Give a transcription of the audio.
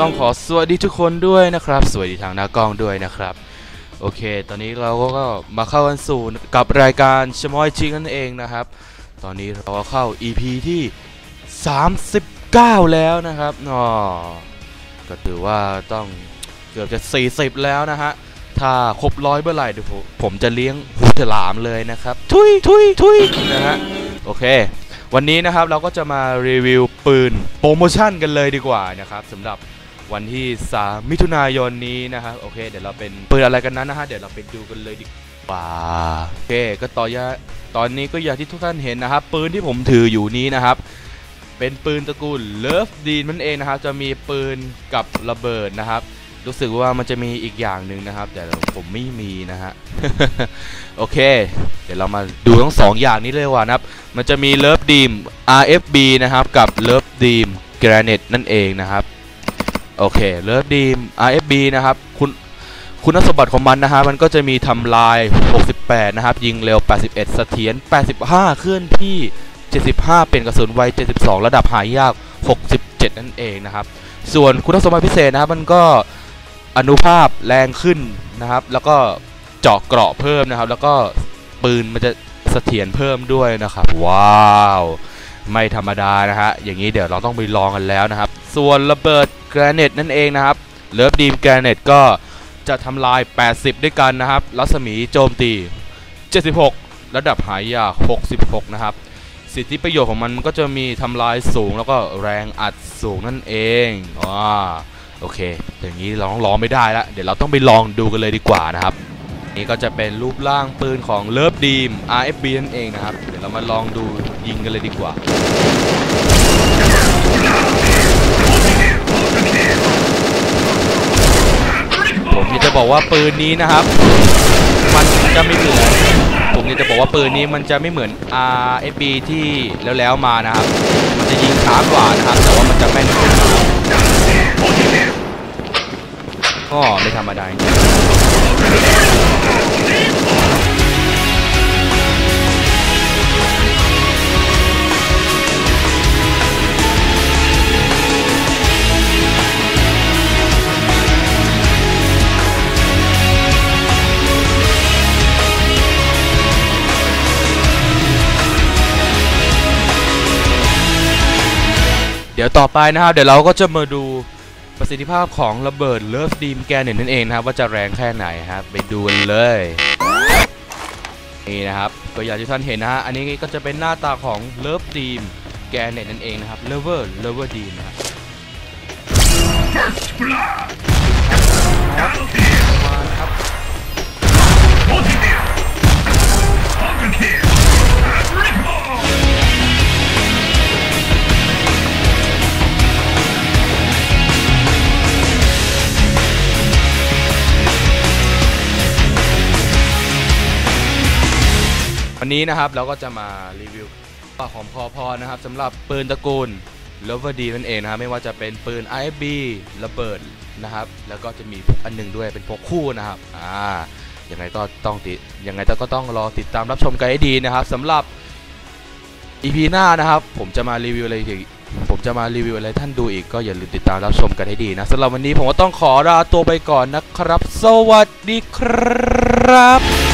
ต้องขอสวัสดีทุกคนด้วยนะครับ สวัสดีทางหน้ากล้องด้วยนะครับ โอเค ตอนนี้เราก็มาเข้ากันสู่กับรายการชมอยชิงนั่นเองนะครับ ตอนนี้เราก็เข้า EP ที่ 39 แล้วนะครับอ๋อก็ถือว่าต้องเกือบจะ 40 แล้วนะฮะ ถ้าครบร้อยเมื่อไหร่เดี๋ยวผมผมจะเลี้ยงหูฉลามเลยนะครับ ทุยทุยทุยนะฮะ โอเค วันนี้นะครับเราก็จะมารีวิวปืนโปรโมชั่นกันเลยดีกว่านะครับสำหรับ วันที่ 3 มิถุนายนนี้นะครับโอเค เดี๋ยวเราเป็นปืนอะไรกันนั้นนะฮะเดี๋ยวเราไปดูกันเลยดีกว่าโอเคก็ต่อยะตอนนี้ก็อย่างที่ทุกท่านเห็นนะครับปืนที่ผมถืออยู่นี้นะครับ เป็นปืนตระกูลเลิฟดีนนั่นเองนะครับ จะมีปืนกับระเบิดนะครับรู้สึกว่ามันจะมีอีกอย่างหนึ่งนะครับ แต่ผมไม่มีนะฮะโอเค เดี๋ยวเรามาดูทั้งสองอย่างนี้เลยว่านะครับ มันจะมีเลิฟดีม RFB นะครับ กับเลิฟดีม Granite นั่นเองนะครับ โอเคเลิฟดีม RFB นะครับคุณคุณสมบัติของมันนะฮะมันก็จะมีทำลาย 68 นะครับ ยิงเร็ว 81 เสถียร 85 เคลื่อนที่ 75 เป็นกระสุนไว 72 ระดับหายาก 67 นั่นเองนะครับ ส่วนคุณสมบัติพิเศษนะครับมันก็อนุภาพแรงขึ้นนะครับ แล้วก็เจาะเกราะเพิ่มนะครับ แล้วก็ปืนมันจะเสถียรเพิ่มด้วยนะครับ ว้าว ไม่ธรรมดานะฮะอย่างนี้เดี๋ยวเราต้องไปลองกันแล้วนะครับ ส่วนระเบิดแกรเนตนั่นเองนะครับเลิฟดีมแกรเนตก็จะทำลาย 80 ด้วยกันนะครับ รัศมีโจมตี 76 ระดับหายาก66 นะครับ สิทธิประโยชน์ของมันก็จะมีทำลายสูงแล้วก็แรงอัดสูงนั่นเองอ่าโอเค อย่างนี้เราต้องลองไม่ได้แล้วเดี๋ยวเราต้องไปลองดูกันเลยดีกว่านะครับ นี่ก็จะเป็นรูปร่างปืนของเลิฟดีม RFB นั่นเองนะครับ เดี๋ยวเรามาลองดูยิงกันเลยดีกว่า ผมอยากจะบอกว่าปืนนี้นะครับ มันจะไม่เหมือนผมอยากจะบอกว่าปืนนี้มันจะไม่เหมือน RFB ที่แล้วๆมานะครับ มันจะยิงช้ากว่านะครับ แต่ว่ามันจะแม่นขึ้นก็ไม่ธรรมดา ดี๋ยวต่อไปนะครับ เดี๋ยวเราก็จะมาดูประสิทธิภาพของระเบิดเลิฟดีมแกนเน็ตนั่นเองนะครับ ว่าจะแรงแค่ไหนครับไปดูกันเลยนี่นะครับก็อย่างที่ท่านเห็นนะฮะอันนี้ก็จะเป็นหน้าตาของเลิฟดีมแกนเน็ตนั่นเองนะครับเลเวอร์เลเวอร์ดีมนะครับ First blood. มาครับ วันนี้นะครับเราก็จะมารีวิวปากของพอพอนะครับสำหรับปืนตระกูลเลเวอร์ดีนั่นเองนะครับไม่ว่าจะเป็นปืน IFB ระเบิดนะครับ แล้วก็จะมีพกอันหนึงด้วยเป็นพกคู่นะครับอ่ายังไงก็ต้องติดยังไงก็ต้องรอติดตามรับชมกันให้ดีนะครับสำหรับ EP หน้านะครับ ผมจะมารีวิวอะไรอีกผมจะมารีวิวอะไรท่านดูอีกก็อย่าลืมติดตามรับชมกันให้ดีนะสำหรับวันนี้ผมก็ต้องขอลาตัวไปก่อนนะครับ สวัสดีครับ